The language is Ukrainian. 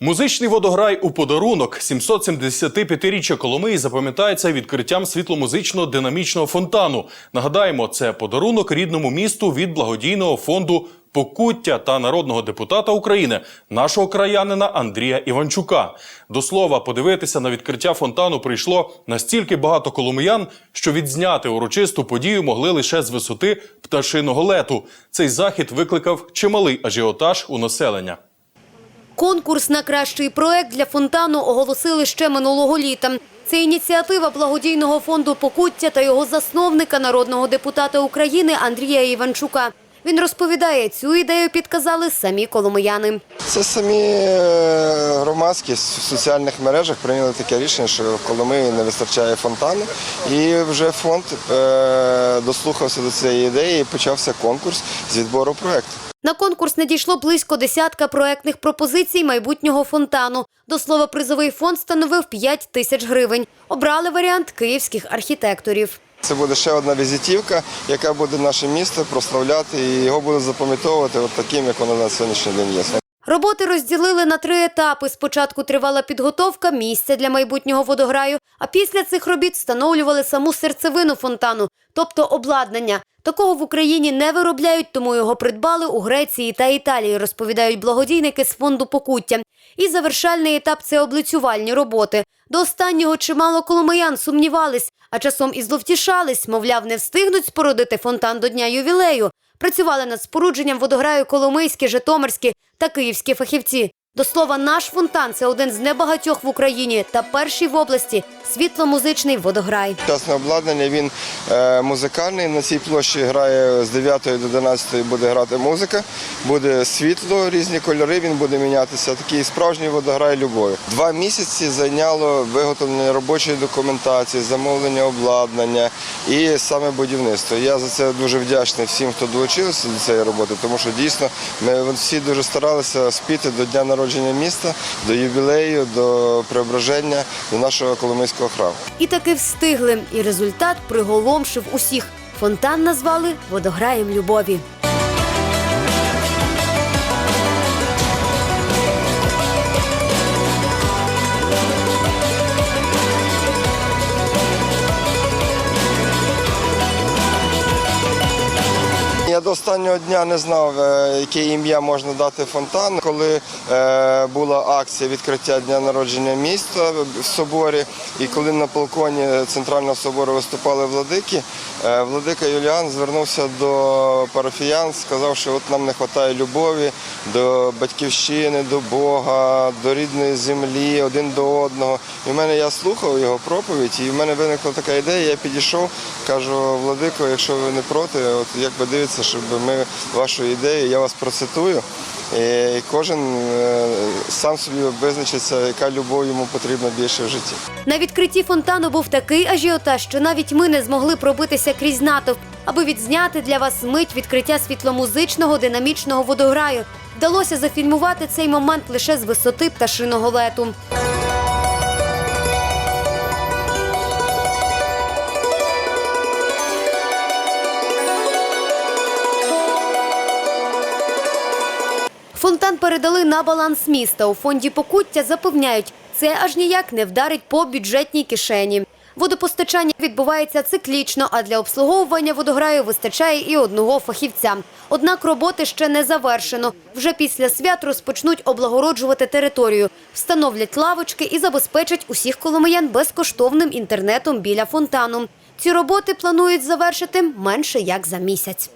Музичний водограй у подарунок 775-річчя Коломиї запам'ятається відкриттям світломузичного динамічного фонтану. Нагадаємо, це подарунок рідному місту від благодійного фонду Покуття та народного депутата України, нашого краянина Андрія Іванчука. До слова, подивитися на відкриття фонтану прийшло настільки багато коломиян, що відзняти урочисту подію могли лише з висоти пташиного лету. Цей захід викликав чималий ажіотаж у населення. Конкурс на кращий проект для фонтану оголосили ще минулого літа. Це ініціатива благодійного фонду Покуття та його засновника, народного депутата України Андрія Іванчука. Він розповідає, цю ідею підказали самі коломияни. Це самі е, громадські в соціальних мережах прийняли таке рішення, що в Коломиї не вистачає фонтану. І вже фонд е, дослухався до цієї ідеї і почався конкурс з відбору проєкту. На конкурс надійшло близько десятка проектних пропозицій майбутнього фонтану. До слова, призовий фонд становив 5 тисяч гривень. Обрали варіант київських архітекторів. Це буде ще одна візитівка, яка буде наше місто прославляти і його будуть запам'ятовувати таким, як воно на сьогоднішній день є. Роботи розділили на три етапи. Спочатку тривала підготовка місця для майбутнього водограю, а після цих робіт встановлювали саму серцевину фонтану, тобто обладнання. Такого в Україні не виробляють, тому його придбали у Греції та Італії, розповідають благодійники з фонду Покуття. І завершальний етап це облицювальні роботи. До останнього чимало коломиян сумнівались, а часом і зловтішались, мовляв, не встигнуть спорудити фонтан до дня ювілею. Працювали над спорудженням водограю коломийські, житомирські та київські фахівці. До слова, наш фонтан це один з небагатьох в Україні та перший в області світломузичний водограй. Сучасне обладнання він е, музикальний. На цій площі грає з 9 до 11 буде грати музика, буде світло, різні кольори. Він буде мінятися. Такий справжній водограй любові. Два місяці зайняло виготовлення робочої документації, замовлення обладнання і саме будівництво. Я за це дуже вдячний всім, хто долучився до цієї роботи, тому що дійсно ми всі дуже старалися спіти до дня народження міста, до ювілею, до преображення, до нашого Коломийського храму. І таки встигли. І результат приголомшив усіх. Фонтан назвали водограєм любові. До останнього дня не знав, е, яке ім'я можна дати фонтану. Коли е, була акція відкриття дня народження міста в соборі, і коли на балконі центрального собору виступали владики, е, владика Юліан звернувся до парафіян, сказав, що от нам не вистачає любові до батьківщини, до Бога, до рідної землі, один до одного. І в мене я слухав його проповідь, і в мене виникла така ідея. Я підійшов, кажу, владико, якщо ви не проти, от як би дивиться, щоб ми вашу ідею, я вас процитую. І кожен е, сам собі визначиться, яка любов йому потрібна більше в житті. На відкритті фонтану був такий ажіотаж, що навіть ми не змогли пробитися крізь натовп, аби відзняти для вас мить відкриття світломузичного динамічного водограю. Вдалося зафільмувати цей момент лише з висоти пташиного лету. Фонтан передали на баланс міста. У фонді покуття запевняють, це аж ніяк не вдарить по бюджетній кишені. Водопостачання відбувається циклічно, а для обслуговування водограю вистачає і одного фахівця. Однак роботи ще не завершено. Вже після свят розпочнуть облагороджувати територію, встановлять лавочки і забезпечать усіх коломиян безкоштовним інтернетом біля фонтану. Ці роботи планують завершити менше як за місяць.